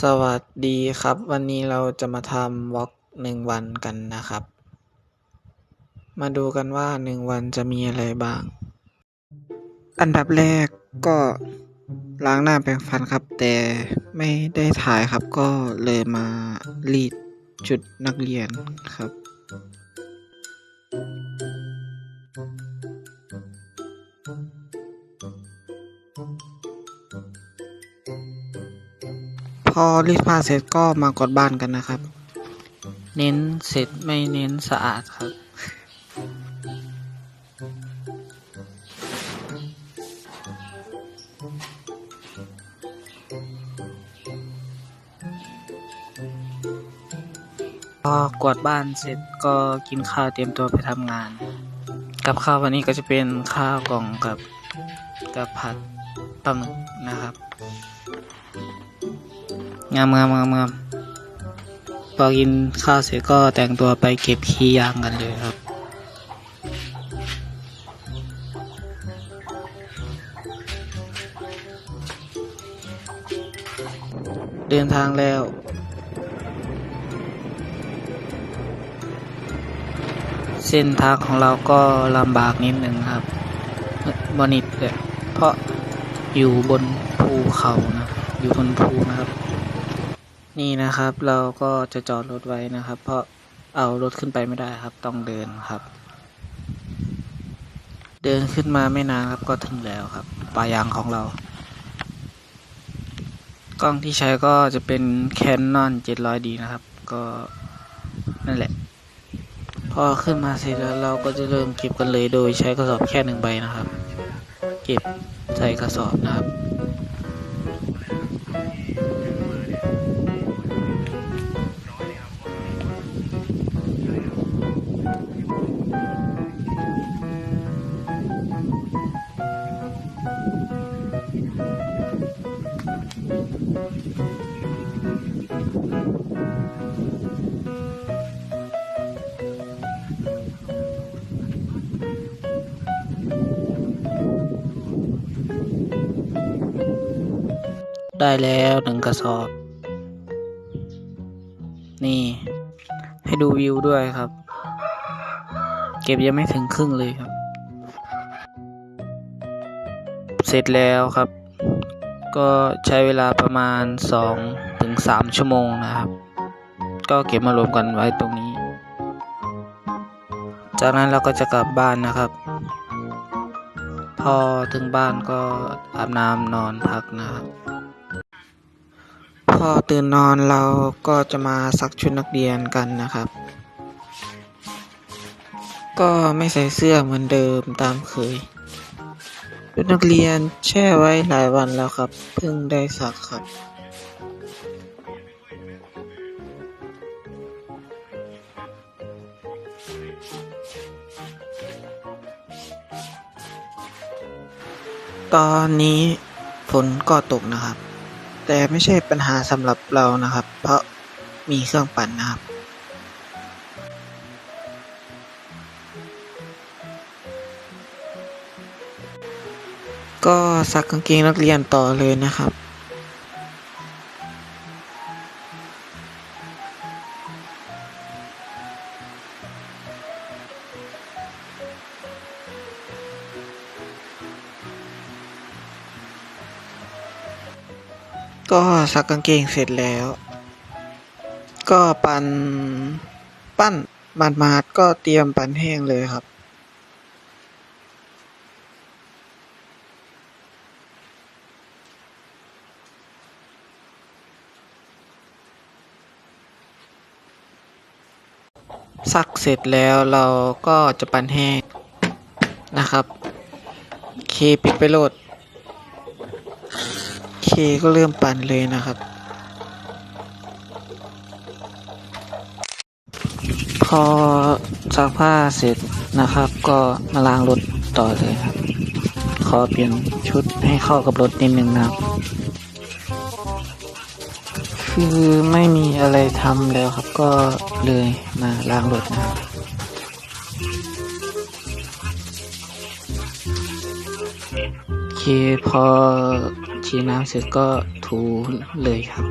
สวัสดีครับ วันนี้เราจะมาทำวอล์กหนึ่งวันกันนะครับ มาดูกันว่าหนึ่งวันจะมีอะไรบ้าง อันดับแรกก็ล้างหน้าแปรงฟันครับ แต่ไม่ได้ถ่ายครับก็เลยมารีดชุดนักเรียนครับ พอรีดผ้าเสร็จก็มากดบ้านกันนะครับ เน้นเสร็จไม่เน้นสะอาดครับ พอกวาดบ้านเสร็จก็กินข้าวเตรียมตัวไปทำงาน กับข้าววันนี้ก็จะเป็นข้าวกล่องกับกับผัดปลาหมึกนะครับ งามงามงามงามพอกินข้าวเสร็จก็แต่งตัวไปเก็บขี้ยางกันเลยครับ เดินทางแล้วเส้นทางของเราก็ลำบากนิดหนึ่งครับบนิดเลยเพราะอยู่บนภูเขานะ อยู่บนภูนะครับ นี่นะครับเราก็จะจอดรถไว้นะครับ เพราะเอารถขึ้นไปไม่ได้ครับ ต้องเดินครับ เดินขึ้นมาไม่นานครับก็ถึงแล้วครับป่ายางของเรา กล้องที่ใช้ก็จะเป็น Canon 700D นะครับ ก็นั่นแหละ พอขึ้นมาเสร็จแล้วเราก็จะเริ่มเก็บกันเลยโดยใช้กระสอบแค่หนึ่งใบนะครับ เก็บใส่กระสอบนะครับ ได้แล้วหนึ่งกระสอบ นี่ ให้ดูวิวด้วยครับ เก็บยังไม่ถึงครึ่งเลยครับ เสร็จแล้วครับ ก็ใช้เวลาประมาณสองถึงสามชั่วโมงนะครับ ก็เก็บมารวมกันไว้ตรงนี้ จากนั้นเราก็จะกลับบ้านนะครับพอถึงบ้านก็อาบน้ำนอนพักนะครับ พอตื่นนอนเราก็จะมาซักชุดนักเรียนกันนะครับ ก็ไม่ใส่เสื้อเหมือนเดิมตามเคย ชุดนักเรียนแช่ไว้หลายวันแล้วครับ เพิ่งได้ซักครับตอนนี้ฝนก็ตกนะครับ แต่ไม่ใช่ปัญหาสำหรับเรานะครับ เพราะมีเครื่องปั่นนะครับก็ซักกางเกงนักเรียนต่อเลยนะครับ ก็ซักกางเกงเสร็จแล้ว ก็ปันปั้นมาดมาดก็เตรียมปั่นแห้งเลยครับ ซักเสร็จแล้วเราก็จะปั่นแห้งนะครับ เคปิดไปโหลด เคก็เริ่มปั่นเลยนะครับ พอซักผ้าเสร็จนะครับ ก็มาล้างรถต่อเลยครับ ขอเปลี่ยนชุดให้เข้ากับรถนิดนึงนะครับ คือไม่มีอะไรทำแล้วครับก็เลยมาล้างรถนะครับ เคพอฉีดน้ำเสร็จก็ถูถูเลยครับ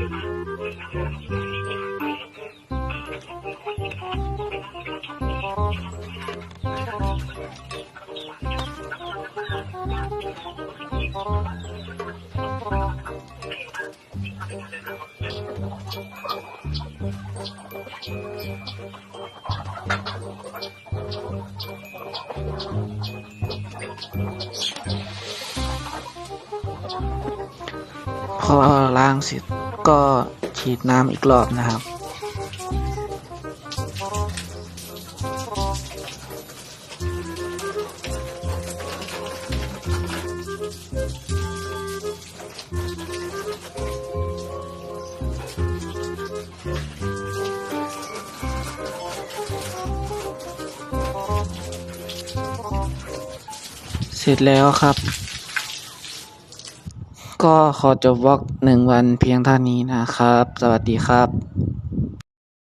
พอล้างเสร็จก็ฉีดน้ำอีกรอบนะครับ เสร็จแล้วครับ ก็ขอจบวอล์กหนึ่งวันเพียงเท่านี้นะครับ สวัสดีครับ